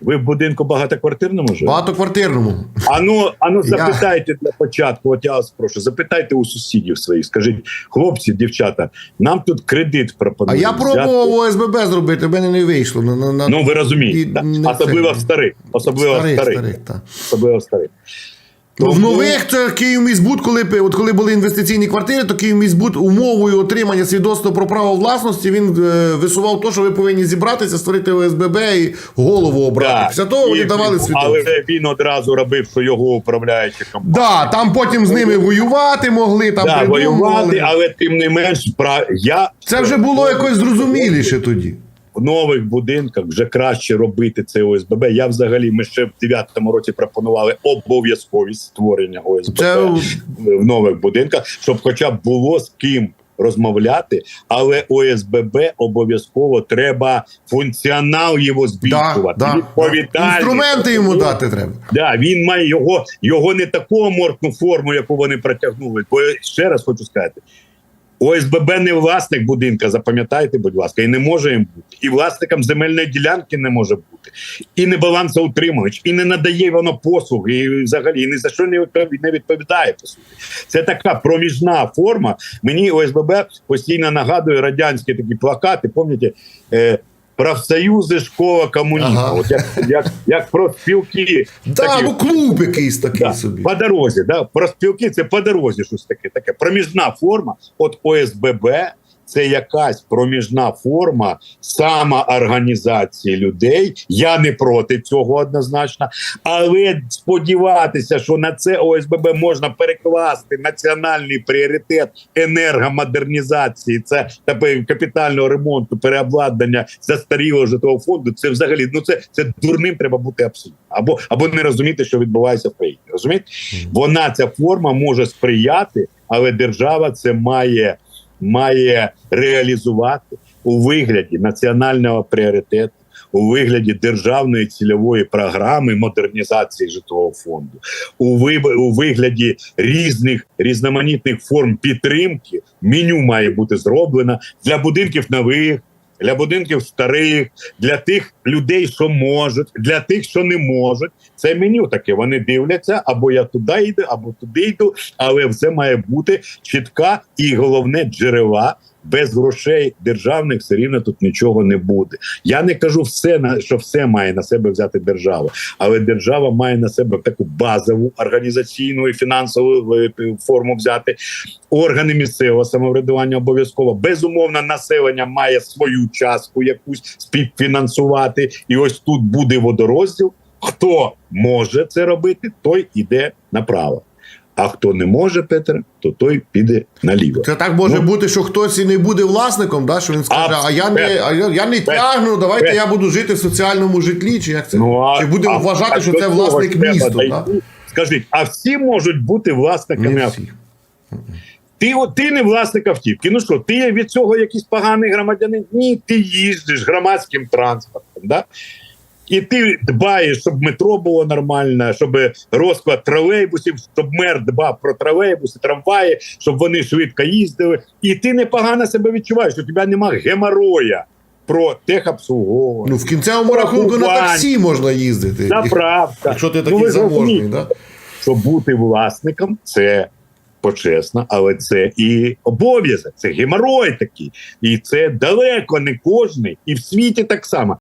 Ви в будинку багатоквартирному живете? Багатоквартирному. Ану, ану, Я- запитайте для початку. От я вас прошу, запитайте у сусідів своїх. Скажіть, хлопці, дівчата, нам тут кредит А я пробував ОСББ зробити, в мене не вийшло. На, на, на... Ну ви розумієте, І, особливо в старих, особливо старих, старих, старих, особливо в старих. Ну, в Тому- нових це Київміськбуд, коли, от коли були інвестиційні квартири, то Київміськбуд умовою отримання свідоцтва про право власності він е, висував то, що ви повинні зібратися, створити ОСББ і голову обрати. Да. Після того вони давали свідоцтво. Але він одразу робив, що його управляюча компанія. Да, там потім з ними воювати могли, там Да, придумували. воювати, але тим не менш, пра... я Це вже було якось зрозуміліше тоді. В нових будинках вже краще робити це ОСББ. Я взагалі ми ще в 9-му році пропонували обов'язковість створення ОСББ Це в нових будинках, щоб хоча б було з ким розмовляти, але ОСББ обов'язково треба функціонал його збільшувати. да, відповідальність. інструменти йому дати треба. Да, він має його, його не таку амортну форму, яку вони протягнули. Бо ще раз хочу сказати: ОСББ не власник будинка, запам'ятайте, будь ласка, і не може їм бути. І власником земельної ділянки не може бути, і не балансоутримувач, і не надає воно послуги, і взагалі ні за що не відповідає по суті. Це така проміжна форма. Мені ОСББ постійно нагадує радянські такі плакати. Пам'ятаєте, е, профсоюзи, школа комунізму. Ага. От як, як, як профспілки. Да, такі. ну клуб якийсь такий Да, собі. по дорозі, да, профспілки це по дорозі щось таке. Таке проміжна форма. От ОСББ це якась проміжна форма самоорганізації людей. Я не проти цього однозначно. Але сподіватися, що на це ОСББ можна перекласти національний пріоритет енергомодернізації, це такий капітального ремонту, переобладнання застарілого житлового фонду. Це взагалі ну це, це дурним треба бути абсолютно. Або або не розуміти, що відбувається в країні. Розумієте? Вона ця форма може сприяти, але держава це має, має реалізувати у вигляді національного пріоритету. У вигляді державної цільової програми модернізації житлового фонду, у у вигляді різних різноманітних форм підтримки меню має бути зроблено для будинків нових, для будинків старих, для тих людей, що можуть, для тих, що не можуть. Це меню таке. Вони дивляться, або я туди йду, або туди йду. Але все має бути чітка і головне джерела. Без грошей державних все рівно тут нічого не буде. Я не кажу все на що все має на себе взяти держава, але держава має на себе таку базову організаційну і фінансову е, форму взяти. Органи місцевого самоврядування обов'язково безумовно населення має свою частку якусь співфінансувати. І ось тут буде водорозділ. Хто може це робити, той іде направо. А хто не може, Петр, то той піде наліво. Це так може Ну. бути, що хтось і не буде власником, да? що він скаже, А, а я не, а я, я не тягну, давайте Пе- я буду жити в соціальному житлі, чи як це? Ну, а- чи буде а- вважати, а що це власник міста? Да? Скажіть, а всі можуть бути власниками автівки? Ти, от, ти не власник автівки. Ну що, ти є від цього якийсь поганий громадянин? Ні, ти їздиш громадським транспортом. Да? І ти дбаєш, щоб метро було нормально, щоб розклад тролейбусів, щоб мер дбав про тролейбуси, трамваї, щоб вони швидко їздили. І ти непогано себе відчуваєш, у тебе немає геморроя про техобслуговування, Ну, в кінцевому рахунку на таксі можна їздити. заправка. Якщо ти Ну, такий ви заможний, да? що бути власником це почесно, але це і обов'язок, це геморой такий, і це далеко не кожний, і в світі так само.